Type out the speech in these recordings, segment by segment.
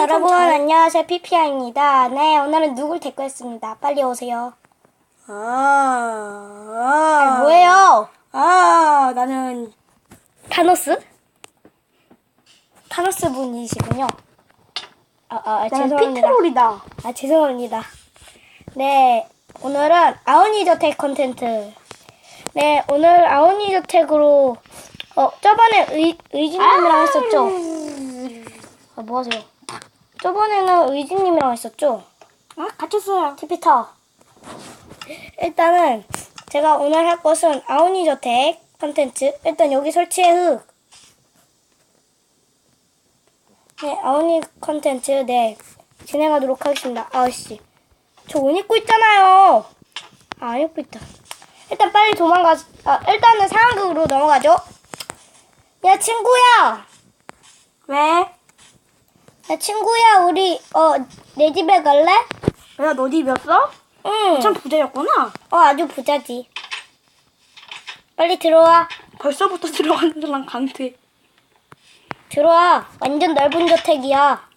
여러분 안녕하세요 피피아입니다. 네 오늘은 누굴 데리고 했습니다. 빨리 오세요. 아, 아, 뭐예요? 아, 나는 타노스? 타노스 분이시군요. 아, 아, 아 죄송합니다. 피트롤이다. 아 죄송합니다. 네 오늘은 아오니 저택 컨텐트. 네 오늘 아오니 저택으로 어 저번에 의 의진님이랑 했었죠. 아, 뭐 하세요? 저번에는 의진님이랑 했었죠. 아, 갇혔어요. 티피터. 일단은 제가 오늘 할 것은 아오니 저택 컨텐츠. 일단 여기 설치해 흙. 네, 아오니 컨텐츠 네 진행하도록 하겠습니다. 아씨, 저 옷 입고 있잖아요. 아, 안 입고 있다. 일단 빨리 도망가. 아, 일단은 상황극으로 넘어가죠. 야 친구야, 왜? 야 친구야, 우리 어 내 집에 갈래? 내가 너 집이었어? 응. 참 부자였구나. 어, 아주 부자지. 빨리 들어와. 벌써부터 들어가는 사람 강퇴. 들어와. 완전 넓은 저택이야.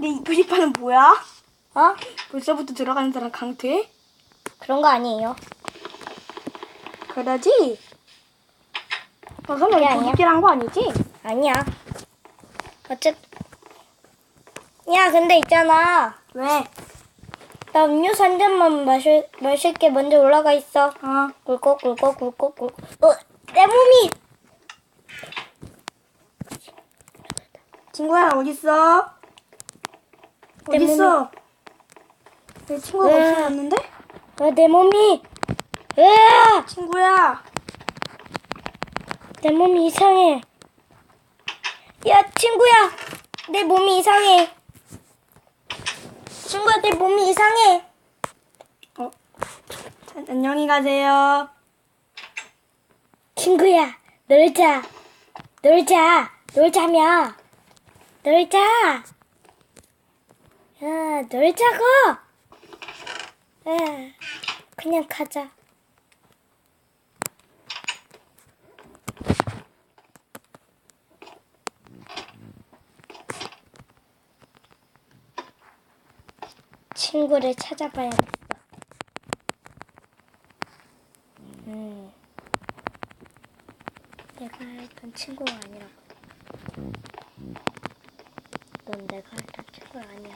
네 이프리파는 뭐야? 어? 벌써부터 들어가는 사람 강퇴? 그런 거 아니에요. 그러지? 너 설마 그게 아니야. 도둑질한 거 아니지? 아니야. 어쨌. 야, 근데 있잖아. 왜? 나 음료수 한 잔만 마실, 마실게 먼저 올라가 있어. 아, 꿀꺽, 꿀꺽, 꿀꺽, 꿀꺽. 어, 내 몸이! 친구야 어딨어? 내 어딨어? 내 친구가 왜? 없어졌는데? 어, 내 몸이! 으아! 친구야. 내 몸이 이상해. 야, 친구야! 내 몸이 이상해. 친구야, 내 몸이 이상해. 어, 자, 안녕히 가세요. 친구야, 놀자. 놀자. 놀자며. 놀자. 야, 놀자고. 야, 그냥 가자. 친구를 찾아봐야겠어. 음. 내가 했던 친구가 아니라고. 넌 내가 했던 친구가 아니야.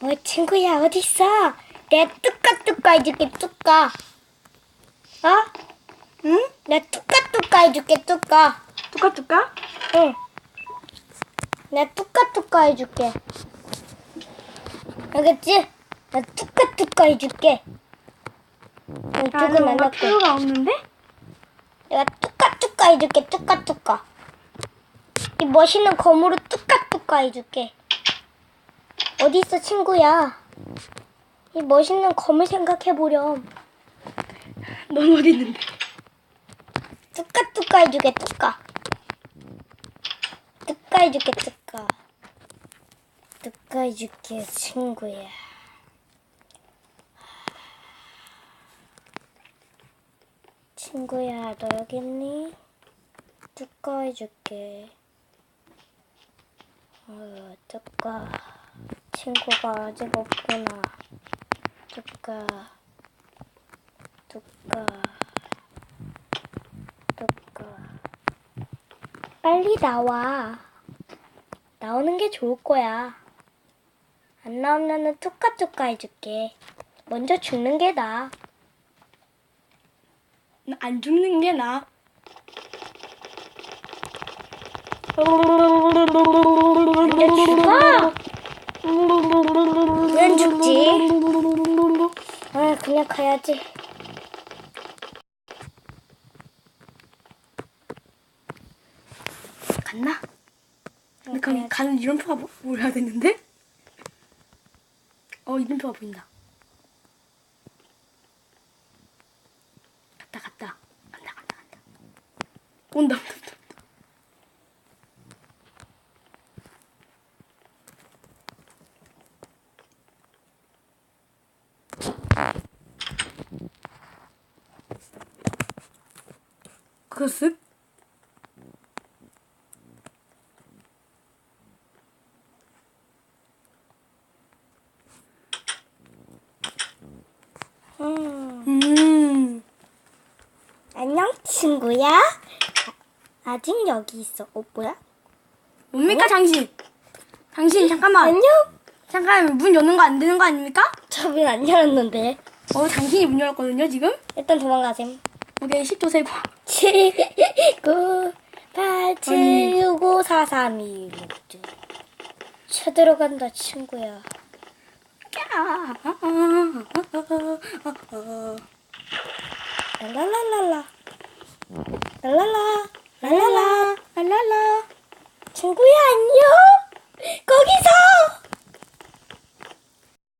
어, 친구야, 어딨어? 내 뚜까뚜까 해줄게, 뚜까. 어? 응? 내 뚜까뚜까 해줄게, 뚜까. 뚜까뚜까? 응. 내 뚜까뚜까 해줄게. 알겠지? 나 뚜까뚜까 해줄게. 조금 안 났고. 필요가 없는데? 내가 뚜까뚜까 해줄게 뚜까뚜까 이 멋있는 검으로 뚜까뚜까 해줄게 어디 있어 친구야 이 멋있는 검을 생각해보렴 넌 어디 있는데? 뚜까뚜까 해줄게 뚜까 뚜까 해줄게 뚜까 뚜까 해줄게 친구야. 친구야 너 여기 있니? 뚜까 해줄게. 어 뚜까 친구가 아직 없구나. 뚜까 뚜까 뚜까 빨리 나와. 나오는 게 좋을 거야 안 나오면은 뚜까뚜까 해줄게 먼저 죽는 게 나아 나안 죽는 게 나아. 죽어? 왜 죽지? 아 그냥 가야지 갔나? 근데. 가는 이름표가 뭐, 뭐야 되는데? 어 이름표가 보인다. 갔다 갔다 간다 간다 간다. 온다 온다 온다. 그 쓱? 안녕, 친구야. 아직 여기 있어. 어, 뭐야? 뭡니까 당신? 당신 잠깐만. 안녕? 잠깐 문 여는 거 안 되는 거 아닙니까? 저 문 안 열었는데. 어 당신이 문 열었거든요 지금. 일단 도망가셈. 오케이 10초 세고. 7, 9, 8, 7, 6, 5, 4, 3, 2, 1, 6. 쳐들어간다, 친구야. 랄랄랄랄라. 랄랄라. 랄랄라. 랄랄라. 친구야, 안녕?